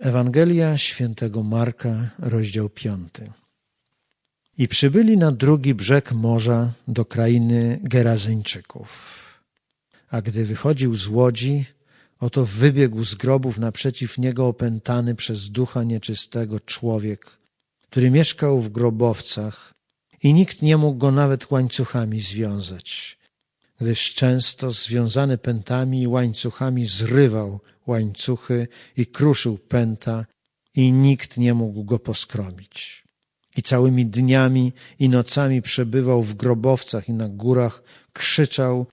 Ewangelia świętego Marka, rozdział piąty. I przybyli na drugi brzeg morza do krainy Gerazyńczyków. A gdy wychodził z łodzi, oto wybiegł z grobów naprzeciw niego opętany przez ducha nieczystego człowiek, który mieszkał w grobowcach i nikt nie mógł go nawet łańcuchami związać, gdyż często związany pętami i łańcuchami zrywał łańcuchy i kruszył pęta i nikt nie mógł go poskromić. I całymi dniami i nocami przebywał w grobowcach i na górach, krzyczał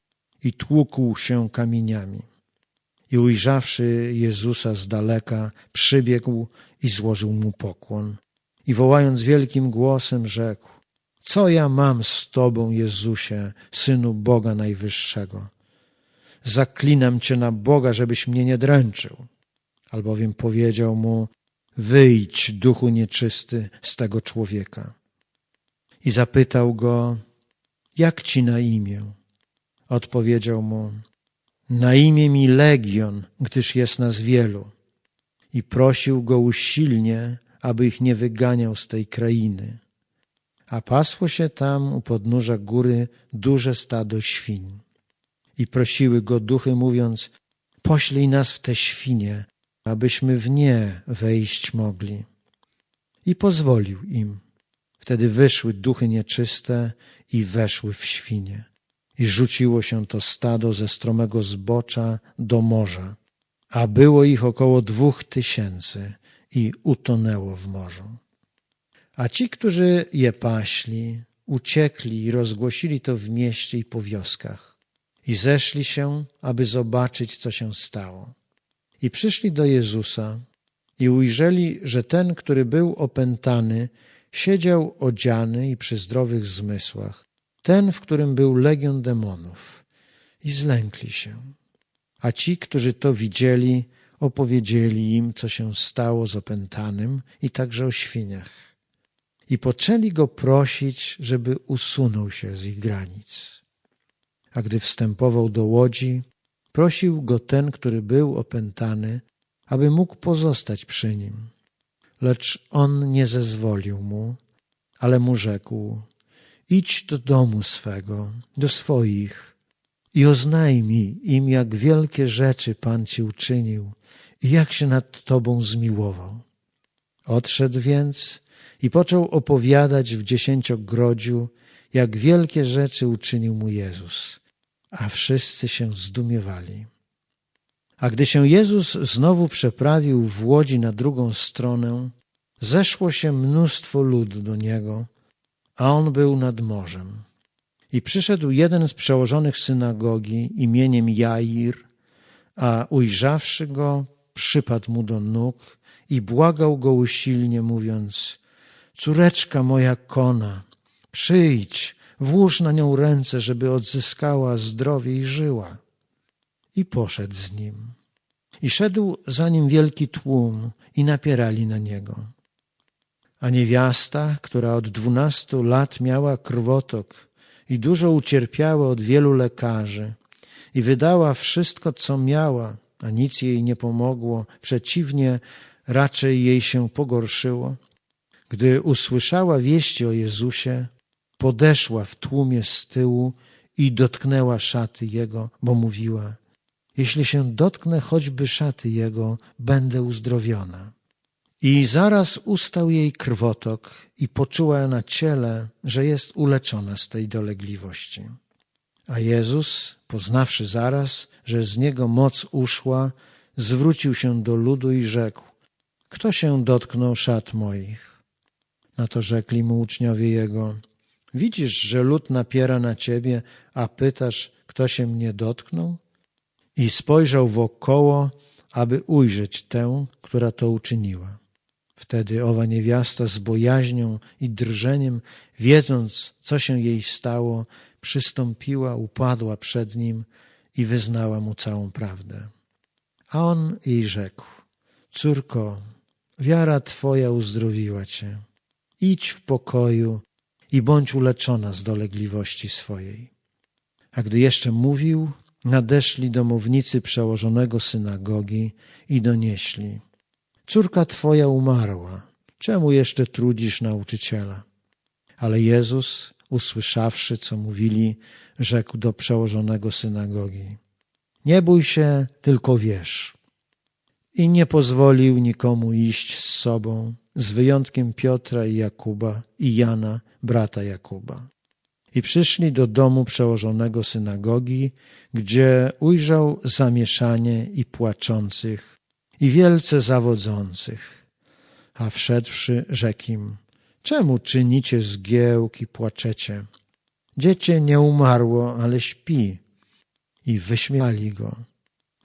i tłukł się kamieniami. I ujrzawszy Jezusa z daleka, przybiegł i złożył mu pokłon. I wołając wielkim głosem rzekł, co ja mam z Tobą, Jezusie, Synu Boga Najwyższego? Zaklinam Cię na Boga, żebyś mnie nie dręczył. Albowiem powiedział mu, wyjdź, duchu nieczysty, z tego człowieka. I zapytał go, jak Ci na imię? Odpowiedział mu, na imię mi Legion, gdyż jest nas wielu. I prosił go usilnie, aby ich nie wyganiał z tej krainy. A pasło się tam u podnóża góry duże stado świń. I prosiły go duchy, mówiąc, poślij nas w te świnie, abyśmy w nie wejść mogli. I pozwolił im. Wtedy wyszły duchy nieczyste i weszły w świnie. I rzuciło się to stado ze stromego zbocza do morza, a było ich około dwóch tysięcy i utonęło w morzu. A ci, którzy je paśli, uciekli i rozgłosili to w mieście i po wioskach. I zeszli się, aby zobaczyć, co się stało. I przyszli do Jezusa i ujrzeli, że ten, który był opętany, siedział odziany i przy zdrowych zmysłach, ten, w którym był legion demonów. I zlękli się. A ci, którzy to widzieli, opowiedzieli im, co się stało z opętanym i także o świniach. I poczęli go prosić, żeby usunął się z ich granic. A gdy wstępował do łodzi, prosił go ten, który był opętany, aby mógł pozostać przy nim. Lecz on nie zezwolił mu, ale mu rzekł, idź do domu swego, do swoich i oznajmij im, jak wielkie rzeczy Pan ci uczynił i jak się nad tobą zmiłował. Odszedł więc i począł opowiadać w dziesięciogrodziu, jak wielkie rzeczy uczynił mu Jezus, a wszyscy się zdumiewali. A gdy się Jezus znowu przeprawił w łodzi na drugą stronę, zeszło się mnóstwo ludu do niego, a on był nad morzem. I przyszedł jeden z przełożonych synagogi imieniem Jair, a ujrzawszy go, przypadł mu do nóg i błagał go usilnie, mówiąc: Córeczka moja kona, przyjdź, włóż na nią ręce, żeby odzyskała zdrowie i żyła. I poszedł z nim. I szedł za nim wielki tłum i napierali na niego. A niewiasta, która od dwunastu lat miała krwotok i dużo ucierpiała od wielu lekarzy i wydała wszystko, co miała, a nic jej nie pomogło, przeciwnie, raczej jej się pogorszyło. Gdy usłyszała wieści o Jezusie, podeszła w tłumie z tyłu i dotknęła szaty Jego, bo mówiła, jeśli się dotknę choćby szaty Jego, będę uzdrowiona. I zaraz ustał jej krwotok i poczuła na ciele, że jest uleczona z tej dolegliwości. A Jezus, poznawszy zaraz, że z niego moc uszła, zwrócił się do ludu i rzekł: Kto się dotknął szat moich? Na to rzekli mu uczniowie jego: Widzisz, że lud napiera na ciebie, a pytasz, kto się mnie dotknął? I spojrzał wokoło, aby ujrzeć tę, która to uczyniła. Wtedy owa niewiasta z bojaźnią i drżeniem, wiedząc, co się jej stało, przystąpiła, upadła przed nim i wyznała mu całą prawdę. A on jej rzekł: Córko, wiara twoja uzdrowiła cię. Idź w pokoju i bądź uleczona z dolegliwości swojej. A gdy jeszcze mówił, nadeszli domownicy przełożonego synagogi i donieśli: córka twoja umarła, czemu jeszcze trudzisz nauczyciela? Ale Jezus, usłyszawszy, co mówili, rzekł do przełożonego synagogi: Nie bój się, tylko wierz. I nie pozwolił nikomu iść z sobą, z wyjątkiem Piotra i Jakuba i Jana, brata Jakuba. I przyszli do domu przełożonego synagogi, gdzie ujrzał zamieszanie i płaczących, i wielce zawodzących. A wszedłszy, rzekł im, czemu czynicie zgiełk i płaczecie? Dziecię nie umarło, ale śpi. I wyśmiali go.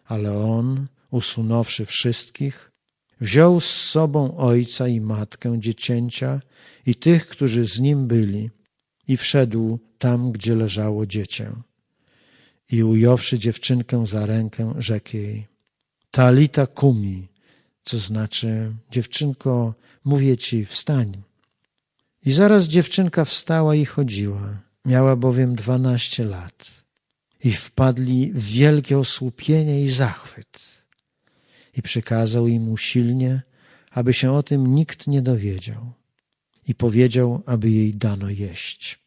Ale on, usunąwszy wszystkich, wziął z sobą ojca i matkę dziecięcia i tych, którzy z nim byli, i wszedł tam, gdzie leżało dziecię. I ująwszy dziewczynkę za rękę, rzekł jej, Talita kumi, co znaczy, dziewczynko, mówię ci, wstań. I zaraz dziewczynka wstała i chodziła, miała bowiem dwanaście lat. I wpadli w wielkie osłupienie i zachwyt. I przykazał im usilnie, aby się o tym nikt nie dowiedział. I powiedział, aby jej dano jeść.